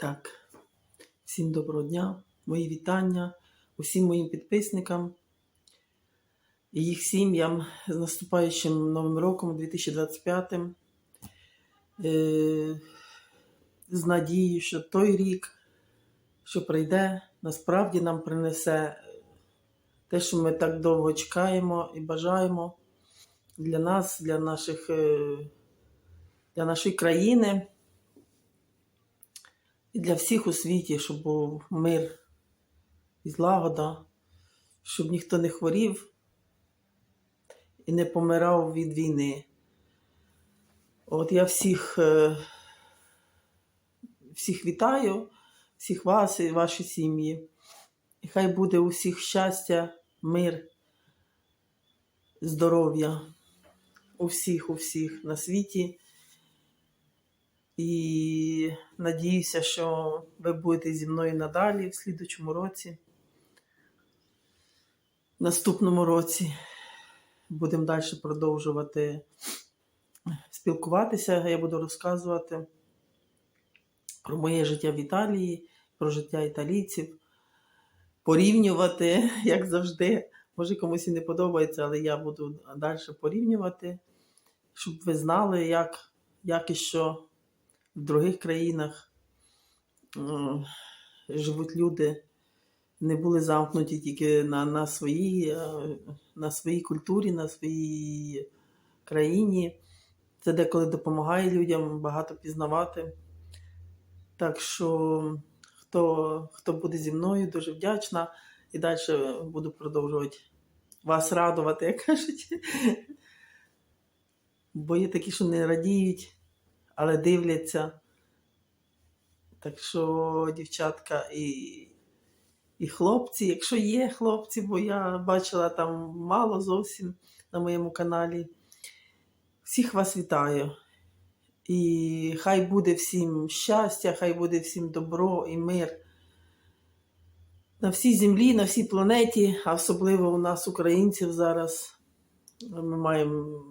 Так, всім доброго дня, мої вітання усім моїм підписникам і їх сім'ям з наступаючим Новим роком 2025. Е, з надією, що той рік, що прийде, насправді нам принесе те, що ми так довго чекаємо і бажаємо для нас, для наших, е, для нашої країни і для всіх у світі, щоб був мир і злагода, щоб ніхто не хворів і не помирав від війни. От я всіх, е, всіх вітаю, всіх вас і ваші сім'ї. І хай буде у всіх щастя, мир, здоров'я у всіх, у всіх на світі. І надіюся, що ви будете зі мною надалі в слідучому році. В наступному році будемо далі продовжувати спілкуватися. Я буду розказувати про моє життя в Італії, про життя італійців, порівнювати, як завжди. Може, комусь і не подобається, але я буду далі порівнювати, щоб ви знали, як, як і що в других країнах е, живуть люди, не були замкнуті тільки на, на, своїй, е, на своїй культурі, на своїй країні. Це деколи допомагає людям багато пізнавати. Так що, хто, хто буде зі мною, дуже вдячна. І далі буду продовжувати вас радувати, як кажуть. Бо є такі, що не радіють, але дивляться. Так що, дівчатка і, і хлопці, якщо є хлопці, бо я бачила там мало зовсім на моєму каналі. Всіх вас вітаю. І хай буде всім щастя, хай буде всім добро і мир на всій землі, на всій планеті, а особливо у нас, українців, зараз ми маємо,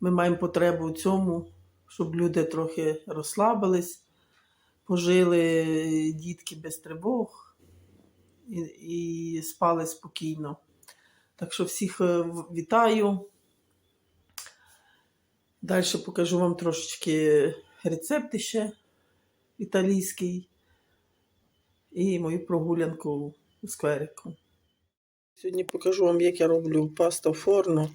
ми маємо потребу у цьому, щоб люди трохи розслабились, пожили дітки без тривог і, і спали спокійно. Так що всіх е, вітаю. Далі покажу вам трошечки рецепти ще італійський і мою прогулянку у скверику. Сьогодні покажу вам, як я роблю паста форно.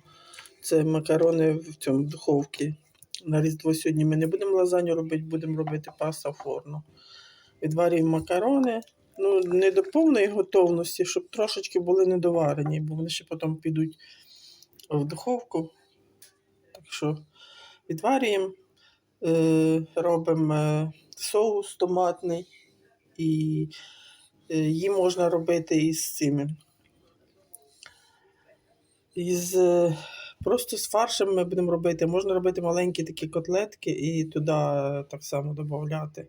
Це макарони в цьому духовці. На Різдво сьогодні ми не будемо лазанью робити, будемо робити паста форно. Відварюємо макарони. Ну, не до повної готовності, щоб трошечки були недоварені, бо вони ще потім підуть в духовку. Так що відварюємо, е, робимо е, соус томатний, і е, її можна робити із цими. Із, просто з фаршем ми будемо робити. Можна робити маленькі такі котлетки і туди так само додати.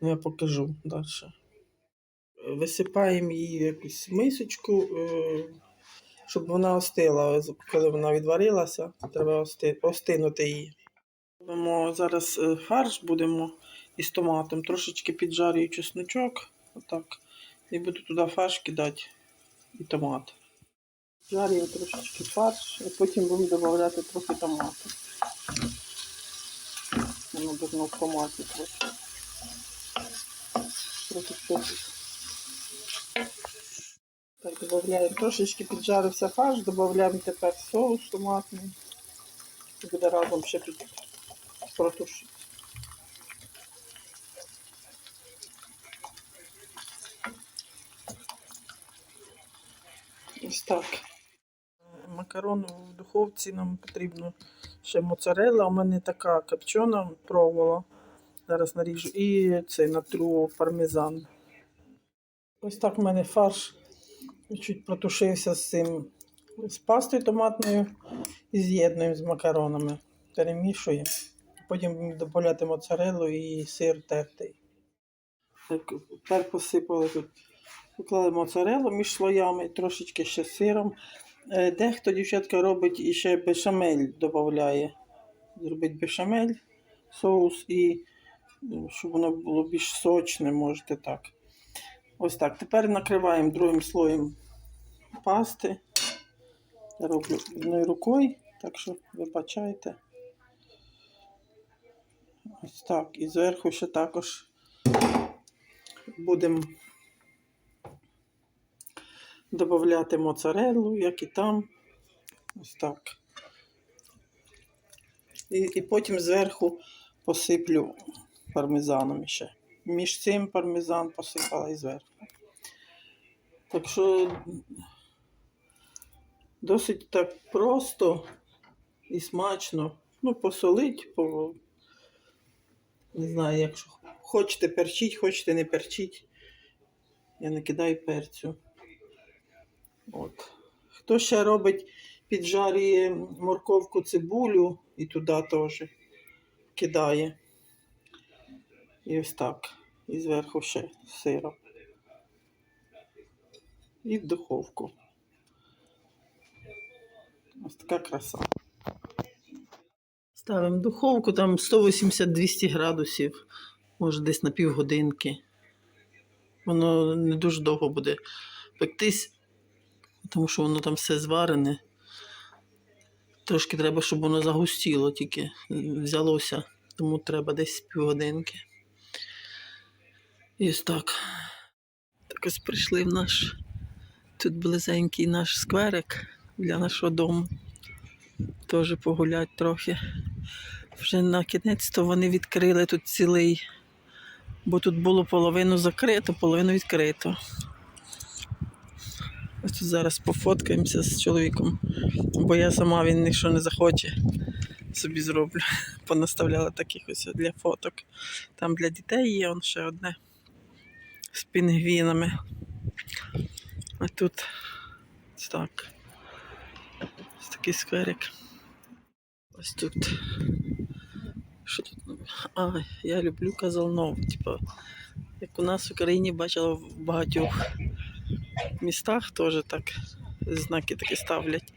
Ну, я покажу далі. Висипаємо її в якусь мисочку, е, щоб вона остила. Коли вона відварилася, треба остинути її. Робимо зараз е, фарш будемо із томатом. Трошечки піджарюю чесночок. Отак. І буду туди фарш кидати і томат. Жарю трошечки фарш, і потім будемо додавати трохи томату. Воно должно в томаті трохи. Трохи трохи. Так, додаємо трошечки піджарився фарш, додаємо тепер соус томатний. Буде разом ще тут протушити. Ось так. Макарони в духовці нам потрібно ще моцарелла. У мене така копчена пробувала. Зараз наріжу. І цей натру пармезан. Ось так в мене фарш чуть протушився з цим з пастою томатною і з'єднуємо з макаронами. Перемішуємо. Потім додати моцареллу і сир тертий. Так, тепер посипали тут. Поклали моцареллу між слоями, трошечки ще сиром. Е, Дехто, дівчатка, робить і ще бешамель додає. Зробить бешамель, соус і щоб воно було більш сочне, можете так. Ось так. Тепер накриваємо другим слоєм пасти. Я роблю одною рукою, так що вибачайте. Ось так. І зверху ще також будемо додати моцареллу, як і там. Ось так. І, і потім зверху посиплю пармезаном ще. Між цим пармезан посипала і зверху. Так що досить так просто і смачно. Ну, посолить, по... не знаю, якщо хочете перчіть, хочете не перчіть. Я не кидаю перцю. От. Хто ще робить, піджарює морковку цибулю і туди теж кидає. І ось так. І зверху ще сироп. І в духовку. Ось така краса. Ставимо духовку, там 180-200 градусів, може десь на півгодинки. Воно не дуже довго буде пектись, тому що воно там все зварене. Трошки треба, щоб воно загустіло, тільки взялося, тому треба десь півгодинки. І ось так. Так ось прийшли в наш тут близенький наш скверик для нашого дому. Теж погулять трохи. Вже на кінець то вони відкрили тут цілий, бо тут було половину закрито, половину відкрито. Ось тут зараз пофоткаємося з чоловіком, бо я сама він якщо не захоче, собі зроблю. Понаставляла таких ось для фоток. Там для дітей є он ще одне з пінгвінами. А тут ось так. Ось такий скверик. Ось тут. Що тут? А, я люблю казалнов. Типа, як у нас в Україні бачила в багатьох містах теж так знаки такі ставлять.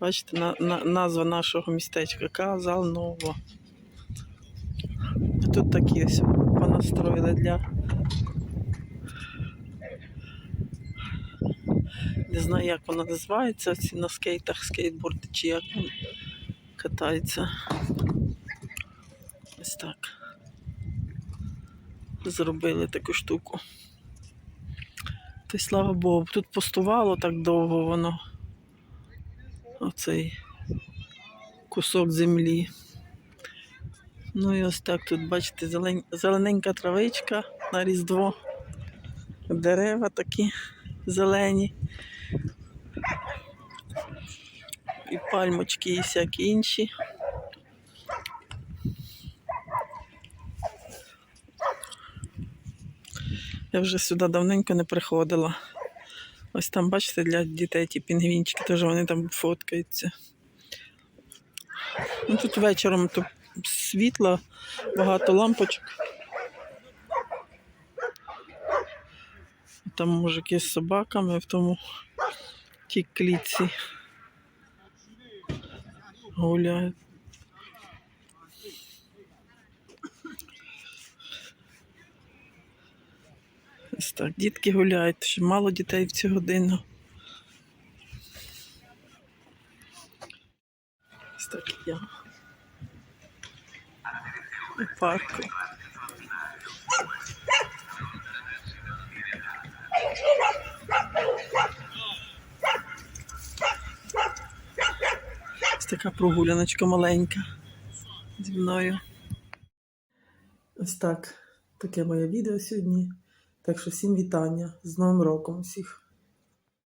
Бачите, на, на, назва нашого містечка Казалново. А тут такі ось понастроїли для. Не знаю, як вона називається, ці на скейтах, скейтборди чи як катаються. Ось так. Зробили таку штуку. Та й слава Богу, тут пустувало так довго воно. Оцей кусок землі. Ну і ось так тут, бачите, зелень... зелененька травичка на Різдво. Дерева такі зелені. І пальмочки, і всякі інші. Я вже сюди давненько не приходила. Ось там, бачите, для дітей ті пінгвінчики, теж вони там фоткаються. Ну, тут вечором то світло, багато лампочок. Там мужики з собаками в тому тій клітці гуляють. Ось так, дітки гуляють, ще мало дітей в цю годину. Ось так я. У парку. Ось така прогуляночка маленька зі мною. Ось так. Таке моє відео сьогодні. Так що всім вітання з Новим роком усіх.